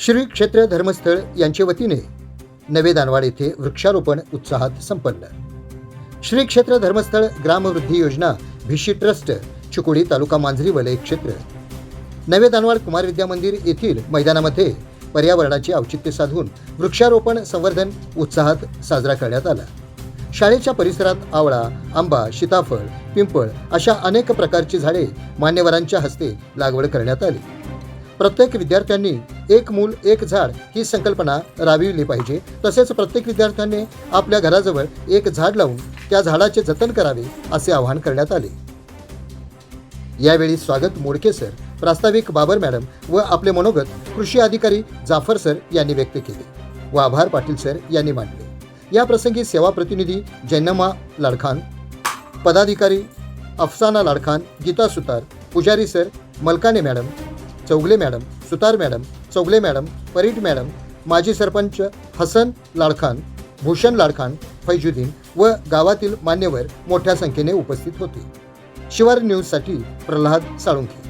श्री क्षेत्र धर्मस्थळ यांच्या वतीने नवे दानवाड येथे वृक्षारोपण उत्साहात संपन्न. श्री क्षेत्र धर्मस्थळ ग्रामवृद्धी योजना भिशी ट्रस्ट चिकोडी तालुका मांजरी वलय क्षेत्र. नवे दानवाड कुमार विद्या मंदिर येथील मैदानामध्ये पर्यावरणाचे औचित्य साधून वृक्षारोपण संवर्धन उत्साहात साजरा करण्यात आला. शाळेच्या परिसरात आवळा आंबा सीताफळ पिंपळ अशा अनेक प्रकारची झाडे मान्यवरांच्या हस्ते लागवड करण्यात आली. प्रत्येक विद्यार्थ्यांनी एक मूल एक झाड ही संकल्पना राबविली पाहिजे. तसेच प्रत्येक विद्यार्थ्याने आपल्या घराजवळ एक झाड लावून त्या झाडाचे जतन करावे असे आवाहन करण्यात आले. यावेळी स्वागत मोडके सर प्रास्ताविक बाबर मॅडम व आपले मनोगत कृषी अधिकारी जाफर सर यांनी व्यक्त केले व आभार पाटील सर यांनी मांडले या प्रसंगी सेवा प्रतिनिधी जैनम्मा लाडखान पदाधिकारी अफसाना Ladkhan Geeta Sutar Pujari sir Malkane madam Chougale madam Sutar madam Chougale madam Parit madam माजी सरपंच हसन लाडखान भूषण लाडखान फैजुद्दीन व गावातील मान्यवर मोठ्या संख्येने उपस्थित होते. शिवार न्यूजसाठी प्रल्हाद साळुंखे.